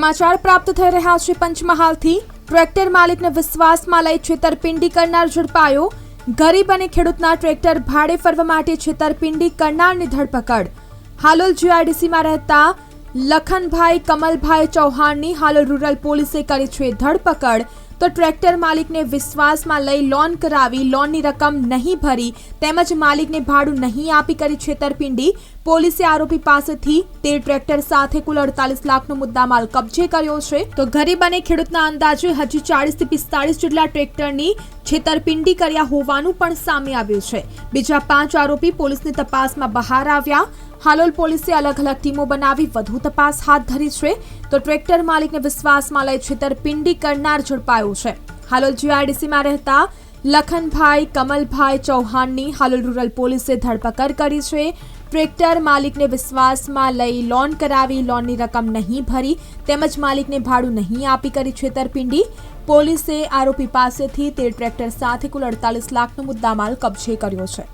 સમાચાર પ્રાપ્ત થઈ રહ્યા છે પંચમહાલથી. ટ્રેક્ટર માલિકને વિશ્વાસમાં લઈ છેતરપિંડી કરનાર ઝડપાયો. ગરીબ અને ખેડૂતના ટ્રેક્ટર ભાડે ફરવા માટે છેતરપિંડી કરનારની ધરપકડ. હાલોલ જીઆઈડીસીમાં રહેતા લખનભાઈ કમલભાઈ ચૌહાણની હાલોલ રૂરલ પોલીસે કરી છે ધરપકડ. તો ટ્રેક્ટર માલિકને વિશ્વાસમાં લઈ લોન કરાવી લોનની રકમ નહીં ભરી તેમજ માલિકને ભાડું નહીં આપી કરી છેતરપિંડી. પોલીસે આરોપી પાસેથી તે ટ્રેક્ટર સાથે કુલ અડતાલીસ લાખનો મુદ્દામાલ કબજે કર્યો છે. તો ગરીબ અને ખેડૂતના અંદાજે હજી ચાળીસથી પિસ્તાળીસ જેટલા ટ્રેક્ટરની છેતરપિંડી કર્યા હોવાનું પણ સામે આવ્યું છે. બીજા પાંચ આરોપી પોલીસની તપાસમાં બહાર આવ્યા. હાલોલ પોલીસે અલગ અલગ ટીમો બનાવી વધુ તપાસ હાથ ધરી છે. તો ટ્રેક્ટર માલિકને વિશ્વાસમાં લઈ છેતરપિંડી કરનાર ઝડપાયો છે. હાલોલ જીઆઈડીસીમાં રહેતા લખનભાઈ કમલભાઈ ચૌહાણની હાલોલ રૂરલ પોલીસે ધરપકડ કરી છે. ટ્રેક્ટર માલિકને વિશ્વાસમાં લઈ લોન કરાવી, લોનની રકમ નહીં ભરી તેમજ માલિકને ભાડું નહીં આપી કરી છેતરપિંડી. પોલીસે આરોપી પાસેથી તે ટ્રેક્ટર સાથે કુલ અડતાલીસ લાખનો મુદ્દામાલ કબજે કર્યો છે.